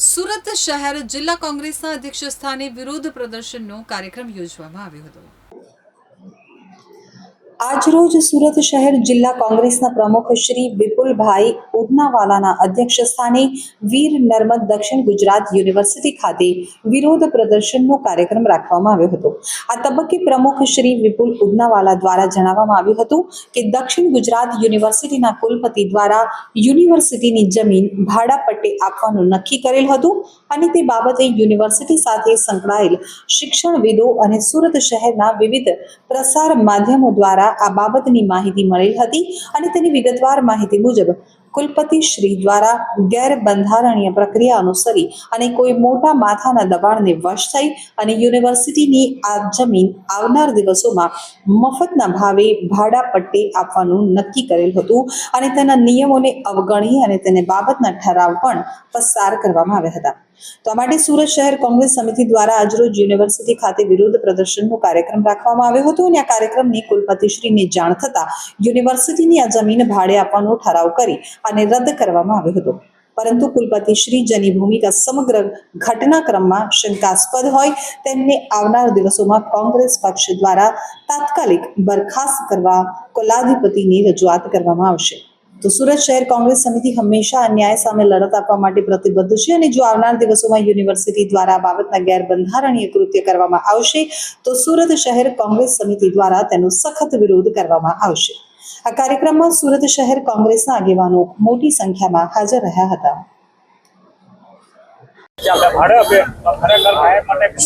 સુરત શહેર જિલ્લા કોંગ્રેસના અધ્યક્ષ સ્થાને વિરોધ પ્રદર્શનનો કાર્યક્રમ યોજવામાં આવ્યો હતો. આજરોજ સુરત શહેર જિલ્લા કોંગ્રેસના પ્રમુખ શ્રી વિપુલભાઈ ઉડનાવાલાના અધ્યક્ષ સ્થાને વીર નર્મદ દક્ષિણ ગુજરાત યુનિવર્સિટી ખાતે વિરોધ પ્રદર્શનનો કાર્યક્રમ રાખવામાં આવ્યો હતો. આ તબક્કે પ્રમુખ શ્રી વિપુલ ઉડનાવાલા દ્વારા જણાવવામાં આવ્યું હતું કે દક્ષિણ ગુજરાત યુનિવર્સિટીના કુલપતિ દ્વારા યુનિવર્સિટીની જમીન ભાડા પટ્ટે આપવાનું નક્કી કરેલ હતું અને તે બાબતે યુનિવર્સિટી સાથે સંકળાયેલ શિક્ષણવિદો અને સુરત શહેરના વિવિધ પ્રસાર માધ્યમો દ્વારા આ બાબતની માહિતી મળેલ હતી અને તેની વિગતવાર માહિતી મુજબ, કુલપતિ શ્રી દ્વારા ગેરબંધારણીય પ્રક્રિયા અનુસરી અને કોઈ મોટા માથાના દબાણને વશ થઈ અને યુનિવર્સિટીની આ જમીન આવનાર દિવસોમાં મફતના ભાવે ભાડા પટ્ટે આપવાનું નક્કી કરેલ હતું અને તેના નિયમોને અવગણી અને તેને બાબતના ઠરાવ પણ પસાર કરવામાં આવ્યા હતા. તો આ માટે સુરત શહેર કોંગ્રેસ સમિતિ દ્વારા આજરોજ યુનિવર્સિટી ખાતે વિરોધ પ્રદર્શનનો કાર્યક્રમ રાખવામાં આવ્યો હતો અને આ કાર્યક્રમની કુલપતિશ્રીને જાણ થતા યુનિવર્સિટીની આ જમીન ભાડે આપવાનો ઠરાવ કરી અને રદ કરવામાં આવ્યો હતો. પરંતુ કુલપતિ શ્રી જેની ભૂમિકા સમગ્ર ઘટનાક્રમમાં શંકાસ્પદ હોય તેમને આવનાર દિવસોમાં કોંગ્રેસ પક્ષ દ્વારા તાત્કાલિક બરખાસ્ત કરવા કુલાધિપતિની રજૂઆત કરવામાં આવશે. તો સુરત શહેર કોંગ્રેસ સમિતિ હંમેશા અન્યાય સામે લડત આપવા માટે પ્રતિબદ્ધ છે અને જો આવનાર દિવસોમાં યુનિવર્સિટી દ્વારા આ બાબતના ગેરબંધારણીય કૃત્ય કરવામાં આવશે, તો સુરત શહેર કોંગ્રેસ સમિતિ દ્વારા તેનો સખત વિરોધ કરવામાં આવશે. આ કાર્યક્રમમાં સુરત શહેર કોંગ્રેસના આગેવાનો મોટી સંખ્યામાં હાજર રહ્યા હતા.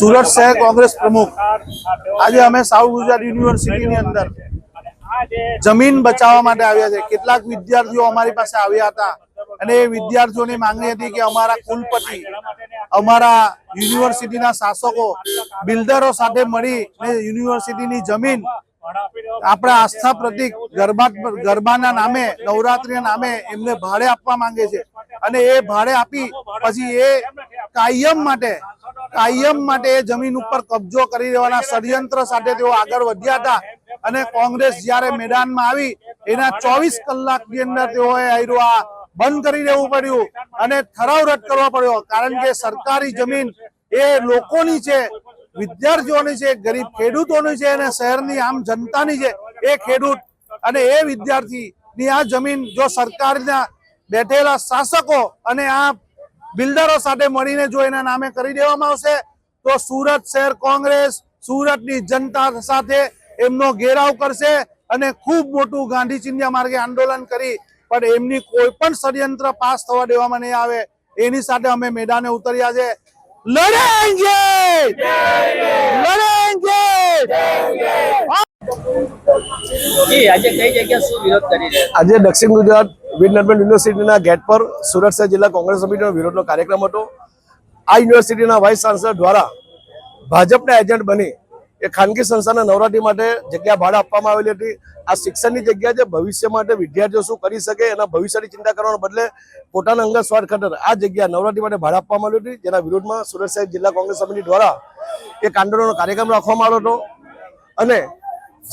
સુરત શહેર કોંગ્રેસ પ્રમુખ. આજે અમે સાઉથ ગુજરાત યુનિવર્સિટીની અંદર જમીન બચાવવા માટે આવ્યા છે. કેટલાક વિદ્યાર્થીઓ અમારી પાસે આવ્યા હતા. અને એ વિદ્યાર્થીઓની માંગણી હતી કે અમારા કુલપતિ, અમારા યુનિવર્સિટીના શાસકો બિલ્ડરો સાથે મળી યુનિવર્સિટીની જમીન આપણા આસ્થા પ્રતિક ગરબા, ગરબાના નામે, નવરાત્રીના નામે એમને ભાડે આપવા માંગે છે. અને એ ભાડે આપી પછી એ કાયમ માટે કાયમ માટે એ જમીન ઉપર કબજો કરી દેવાના ષડયંત્ર સાથે તેઓ આગળ વધ્યા હતા. અને કોંગ્રેસ જ્યારે મેદાનમાં આવી, એના ચોવીસ કલાકની અંદર તેઓએ આ બંધ કરી દેવું પડ્યું અને ઠરાવ રદ કરવો પડ્યો. કારણ કે સરકારી જમીન એ લોકોની છે, વિદ્યાર્થીઓની છે, ગરીબ ખેડૂતોની છે અને શહેરની આમ જનતાની છે, એ ખેડૂત અને એ વિદ્યાર્થીની આ જમીન જો સરકારના બેઠેલા શાસકો અને આ બિલ્ડરો સાથે મળીને જો એના નામે કરી દેવામાં આવશે, તો સુરત શહેર કોંગ્રેસ, સુરતની જનતા સાથે એમનો ઘેરાવ કરશે અને ખૂબ મોટું ગાંધી ચિંધ્યા માર્ગે આંદોલન કરી પણ એમની કોઈ પણ ષડયંત્ર પાસ થવા દેવામાં નહીં આવે. એની સાથે અમે મેદાને ઉતર્યા છે. લડેંગે લડેંગે આજે કઈ જગ્યા શું વિરોધ કરી રહ્યા આજે દક્ષિણ ગુજરાત વિજ્ઞાન યુનિવર્સિટીના ગેટ પર સુરત શહેર જિલ્લા કોંગ્રેસ સમિતિનો વિરોધનો કાર્યક્રમ હતો. આ યુનિવર્સિટીના વાઇસ ચાન્સલર દ્વારા ભાજપના એજન્ટ બની એ ખાનગી સંસ્થાને નવરાત્રી માટે જગ્યા ભાડે આપવામાં આવેલી હતી. આ શિક્ષણની જગ્યા છે, ભવિષ્ય માટે વિદ્યાર્થીઓ શું કરી શકે, એના ભવિષ્યની ચિંતા કરવાના બદલે પોતાના અંગત સ્વાર્થ ખાતર આ જગ્યા નવરાત્રી માટે ભાડે આપવામાં આવી હતી, જેના વિરોધમાં સુરત સાહેબ જિલ્લા કોંગ્રેસ સમિતિ દ્વારા એક આંદોલનનો કાર્યક્રમ રાખવામાં આવ્યો હતો. અને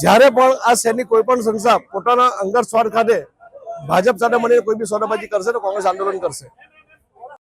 જ્યારે પણ આ શહેરની કોઈ પણ સંસ્થા પોતાના અંગત સ્વાર્થ ખાતે ભાજપ સાથે મળીને કોઈ બી સોદાબાજી કરશે તો કોંગ્રેસ આંદોલન કરશે.